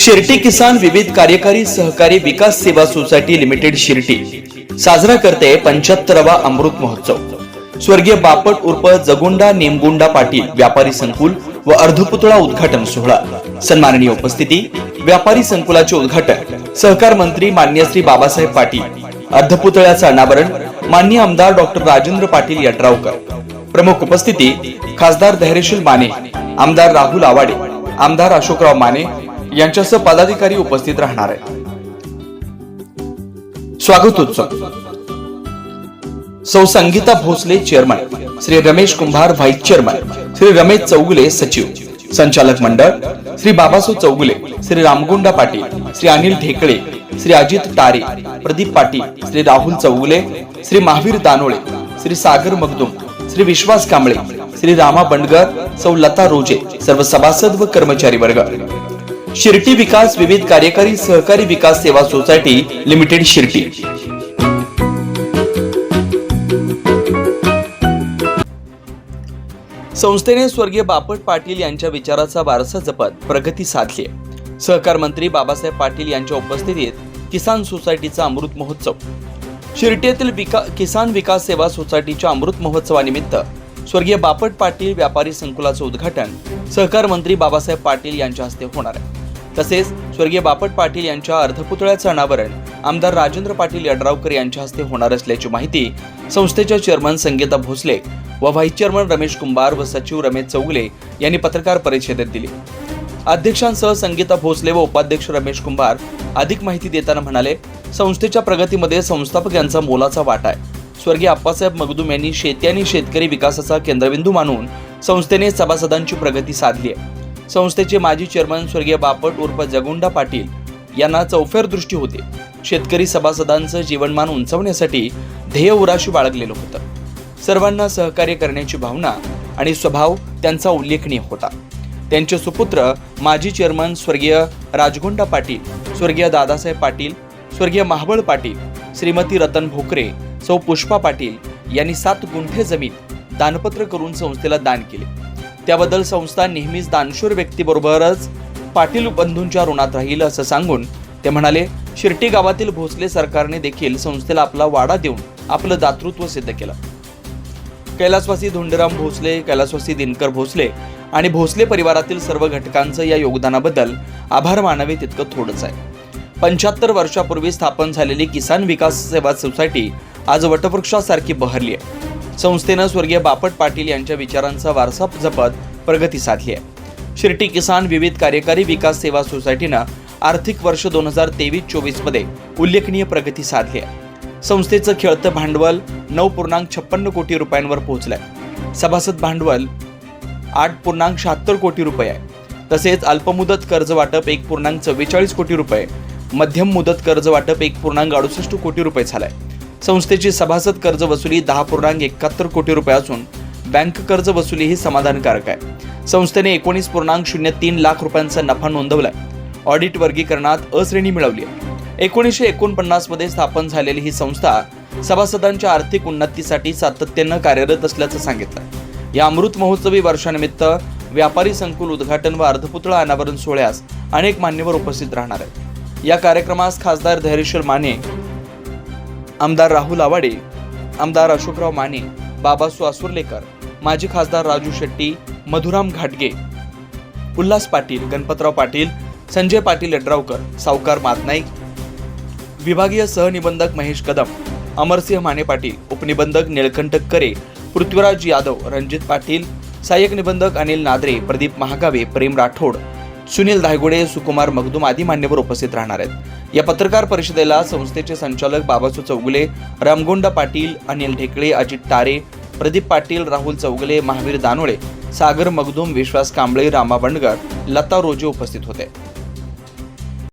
शिर्टी किसान विविध कार्यकारी सहकारी विकास सेवा सोसायटी लिमिटेड शिर्टी. साजरा करते पंच्याहत्तरावा अमृत महोत्सव. स्वर्गीय बापट उर्फ जगुंडा नेमगुंडा पाटील व्यापारी संकुल व अर्धपुतळा उद्घाटन सोहळा. सन्माननीय उपस्थिती व्यापारी संकुलाचे उद्घाटन सहकार मंत्री मान्य श्री बाबासाहेब पाटील अर्धपुतळ्याचं अनावरण मान्य आमदार डॉक्टर राजेंद्र पाटील यड्रावकर. प्रमुख उपस्थिती खासदार धैर्यशील माने आमदार राहुल आवाडे आमदार अशोकराव माने यांच्यासह पदाधिकारी उपस्थित राहणार आहेत. स्वागतोत्सव. Sau Sangita Bhosale chairman Shri Ramesh Kumbhar vice chairman Shri Ramesh Chougule सचिव. संचालक मंडळ. श्री बाबासो चौगुले श्री रामगुंडा पाटील श्री अनिल ढेकळे श्री अजित टारे प्रदीप पाटील श्री राहुल चौगुले श्री महावीर दानोळे श्री सागर मगदुम श्री विश्वास कांबळे श्री रामा बंडगर सौ लता रोजे सर्व सभासद व कर्मचारी वर्ग. शिर्टी विकास विविध कार्यकारी सहकारी विकास सेवा सोसायटी लिमिटेड शिर्टी संस्थेने स्वर्गीय बापट पाटील यांच्या विचाराचा वारसा जपत प्रगती साधली सहकार मंत्री बाबासाहेब पाटील यांच्या उपस्थितीत किसान सोसायटीचा अमृत महोत्सव. शिर्टीतील विका किसान विकास सेवा सोसायटीच्या अमृत महोत्सवानिमित्त स्वर्गीय बापट पाटील व्यापारी संकुलाचं उद्घाटन सहकार मंत्री बाबासाहेब पाटील यांच्या हस्ते होणार आहे. तसेच स्वर्गीय बापट पाटील यांच्या अर्धपुतळ्याचं अनावरण आमदार राजेंद्र पाटील यड्रावकर यांच्या हस्ते होणार असल्याची माहिती संस्थेच्या चेअरमन संगीता भोसले व व्हाईस चेअरमन रमेश कुंभार व सचिव रमेश चौगले यांनी पत्रकार परिषदेत दिली. अध्यक्षांसह संगीता भोसले व उपाध्यक्ष रमेश कुंभार अधिक माहिती देताना म्हणाले संस्थेच्या प्रगतीमध्ये संस्थापक यांचा मोलाचा वाटा आहे. स्वर्गीय आप्पासाहेब मगदूम यांनी शेती आणि शेतकरी विकासाचा केंद्रबिंदू मानून संस्थेने सभासदांची प्रगती साधली आहे. संस्थेचे माजी चेअरमन स्वर्गीय बापट उर्फ जगुंडा पाटील यांना चौफेर दृष्टी होते. शेतकरी सभासदांचं जीवनमान उंचावण्यासाठी ध्येय उराशी बाळगलेलं होतं. सर्वांना सहकार्य करण्याची भावना आणि स्वभाव त्यांचा उल्लेखनीय होता. त्यांचे सुपुत्र माजी चेअरमन स्वर्गीय राजगुंडा पाटील स्वर्गीय दादासाहेब पाटील स्वर्गीय महाबळ पाटील श्रीमती रतन भोकरे सौ पुष्पा पाटील यांनी सात गुंठे जमीन दानपत्र करून संस्थेला दान केले. त्याबद्दल संस्था नेहमीच दानशूर व्यक्तीबरोबरच पाटील बंधूंच्या ऋणात राहील असं सांगून ते म्हणाले शिर्टी गावातील भोसले सरकारने देखील संस्थेला आपला वाडा देऊन आपलं दातृत्व सिद्ध केलं. कैलासवासी धोंडराम भोसले कैलासवासी दिनकर भोसले आणि भोसले परिवारातील सर्व घटकांचं या योगदानाबद्दल आभार मानावे तितकं थोडंच आहे. पंच्याहत्तर वर्षापूर्वी स्थापन झालेली किसान विकास सेवा सोसायटी आज वटवृक्षासारखी बहरली आहे. संस्थेनं स्वर्गीय बापट पाटील यांच्या विचारांचा वारसा जपत प्रगती साधली आहे. शिर्टी किसान विविध कार्यकारी विकास सेवा सोसायटीनं आर्थिक वर्ष दोन हजार तेवीस चोवीसमध्ये उल्लेखनीय प्रगती साधली आहे. संस्थेचं खेळतं भांडवल नऊ पूर्णांक छप्पन्न कोटी रुपयांवर पोहोचलंय. सभासद भांडवल आठ पूर्णांक शहात्तर कोटी रुपये आहे. तसेच अल्पमुदत कर्ज वाटप एक पूर्णांक चव्वेचाळीस कोटी रुपये मध्यम मुदत कर्ज वाटप एक पूर्णांक अडुसष्ट कोटी रुपये झालाय. संस्थेची सभासद कर्ज वसुली दहा पूर्णांक एकाहत्तर कोटी रुपये असून बँक कर्ज वसुली ही समाधानकारक आहे. संस्थेने एकोणीस पूर्णांक शून्य तीन लाख रुपयांचा नफा नोंदवलाय. ऑडिट वर्गीकरणात अश्रेणी मिळवली आहे. एकोणीसशे एकोणपन्नासमध्ये स्थापन झालेली ही संस्था सभासदांच्या आर्थिक उन्नतीसाठी सातत्यानं कार्यरत असल्याचं सांगितलं. या अमृत महोत्सवी वर्षानिमित्त व्यापारी संकुल उद्घाटन व अर्धपुतळा अनावरण सोहळ्यास अनेक मान्यवर उपस्थित राहणार आहेत. या कार्यक्रमास खासदार धैर्यशील माने आमदार राहुल आवाडे आमदार अशोकराव माने बाबासू आसुर्लेकर माजी खासदार राजू शेट्टी मधुराम घाटगे उल्हास पाटील गणपतराव पाटील संजय पाटील यड्रावकर सावकार मातनाईक विभागीय सहनिबंधक महेश कदम अमरसिंह माने पाटील उपनिबंधक निळकंठ करे पृथ्वीराज यादव रणजित पाटील सहाय्यक निबंधक अनिल नादरे प्रदीप महागावे प्रेम राठोड सुनील धायगुडे सुकुमार मगदूम आदी मान्यवर उपस्थित राहणार आहेत. या पत्रकार परिषदेला संस्थेचे संचालक बाबासू चौगुले रामगोंडा पाटील अनिल ढेकळे अजित तारे प्रदीप पाटील राहुल चौगुले महावीर दानोळे सागर मगदूम विश्वास कांबळे रामा बंडगर लता रोजे उपस्थित होते.